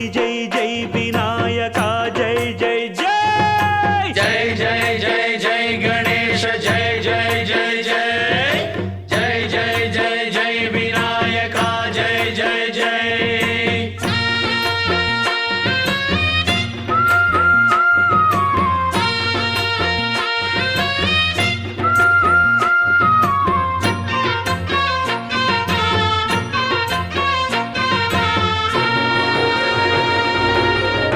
जय जय बी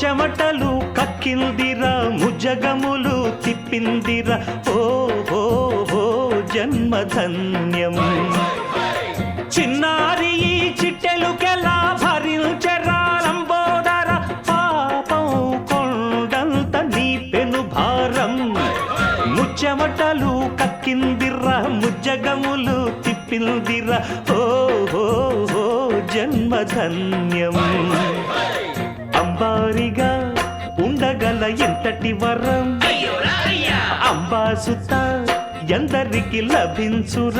ముచ్చమటలు కక్కిందిరా ముజగములు తిప్పిందిరా. ఓ ఓ ఓ జన్మధన్యం. చిన్నారి ఈ చిట్టెలుకెలా భరించెరా లంబోదర? పాపం కొండంత నీ పెను భారం. ముచ్చమటలు కక్కిందిరా ముజ్జగములు తిప్పిందిరా. ఓ ఓ హో జన్మధన్యం. ఎంతటి వరం? అంబాసుత ఎందరికి లభించురా?